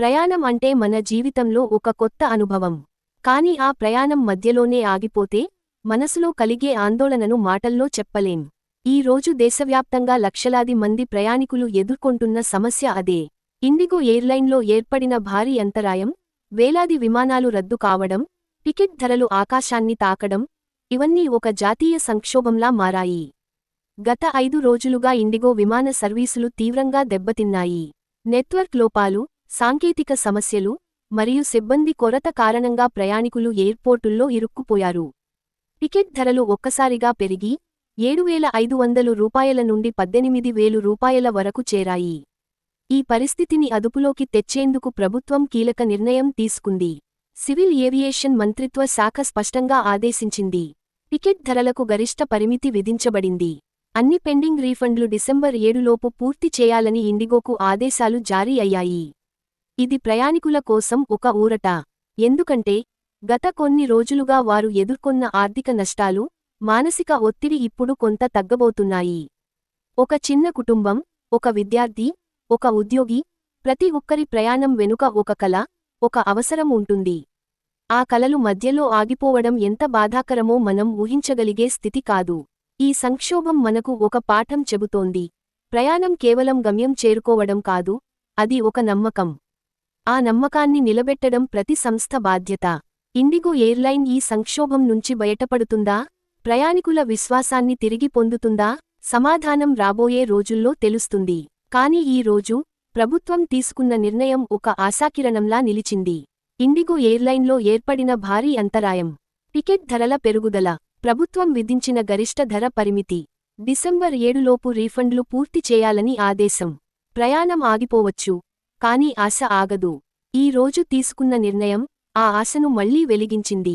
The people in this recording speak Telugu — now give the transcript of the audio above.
ప్రయాణం అంటే మన జీవితంలో ఒక కొత్త అనుభవం. కాని ఆ ప్రయాణం మధ్యలోనే ఆగిపోతే మనసులో కలిగే ఆందోళనను మాటల్లో చెప్పలేం. ఈ రోజు దేశవ్యాప్తంగా లక్షలాది మంది ప్రయాణికులు ఎదుర్కొంటున్న సమస్య అదే. ఇండిగో ఎయిర్లైన్లో ఏర్పడిన భారీ అంతరాయం వేలాది విమానాలు రద్దు కావడం టికెట్ ధరలు ఆకాశాన్ని తాకడం ఇవన్నీ ఒక జాతీయ సంక్షోభంలా మారాయి. గత ఐదు రోజులుగా ఇండిగో విమాన సర్వీసులు తీవ్రంగా దెబ్బతిన్నాయి. నెట్వర్క్ లోపాలు సాంకేతిక సమస్యలు మరియు సిబ్బంది కొరత కారణంగా ప్రయాణికులు ఎయిర్పోర్టుల్లో ఇరుక్కుపోయారు. టికెట్ ధరలు ఒక్కసారిగా పెరిగి ఏడువేల ఐదు వందలు రూపాయల నుండి పద్దెనిమిది వేలు రూపాయల వరకు చేరాయి. ఈ పరిస్థితిని అదుపులోకి తెచ్చేందుకు ప్రభుత్వం కీలక నిర్ణయం తీసుకుంది. సివిల్ ఏవియేషన్ మంత్రిత్వ శాఖ స్పష్టంగా ఆదేశించింది. టికెట్ ధరలకు గరిష్ట పరిమితి విధించబడింది. అన్ని పెండింగ్ రీఫండ్లు డిసెంబర్ ఏడులోపు పూర్తి చేయాలని ఇండిగోకు ఆదేశాలు జారీ అయ్యాయి. ఇది ప్రయాణికుల కోసం ఒక ఊరట. ఎందుకంటే గత కొన్ని రోజులుగా వారు ఎదుర్కొన్న ఆర్థిక నష్టాలు మానసిక ఒత్తిడి ఇప్పుడు కొంత తగ్గబోతున్నాయి. ఒక చిన్న కుటుంబం ఒక విద్యార్థి ఒక ఉద్యోగి ప్రతి ఒక్కరి ప్రయాణం వెనుక ఒక కల ఒక అవసరం ఉంటుంది. ఆ కలలు మధ్యలో ఆగిపోవడం ఎంత బాధాకరమో మనం ఊహించగలిగే స్థితి కాదు. ఈ సంక్షోభం మనకు ఒక పాఠం చెబుతోంది. ప్రయాణం కేవలం గమ్యం చేరుకోవడం కాదు అది ఒక నమ్మకం. ఆ నమ్మకాన్ని నిలబెట్టడం ప్రతి సంస్థ బాధ్యత. ఇండిగో ఎయిర్లైన్ ఈ సంక్షోభం నుంచి బయటపడుతుందా? ప్రయాణికుల విశ్వాసాన్ని తిరిగి పొందుతుందా? సమాధానం రాబోయే రోజుల్లో తెలుస్తుంది. కాని ఈ రోజు ప్రభుత్వం తీసుకున్న నిర్ణయం ఒక ఆశాకిరణంలా నిలిచింది. ఇండిగో ఎయిర్లైన్లో ఏర్పడిన భారీ అంతరాయం టికెట్ ధరల పెరుగుదల ప్రభుత్వం విధించిన గరిష్ట ధర పరిమితి డిసెంబర్ ఏడులోపు రీఫండ్లు పూర్తి చేయాలని ఆదేశం. ప్రయాణం ఆగిపోవచ్చు. కాని ఆశ ఆగదు. ఈ రోజు తీసుకున్న నిర్ణయం ఆ ఆశను మళ్ళీ వెలిగించింది.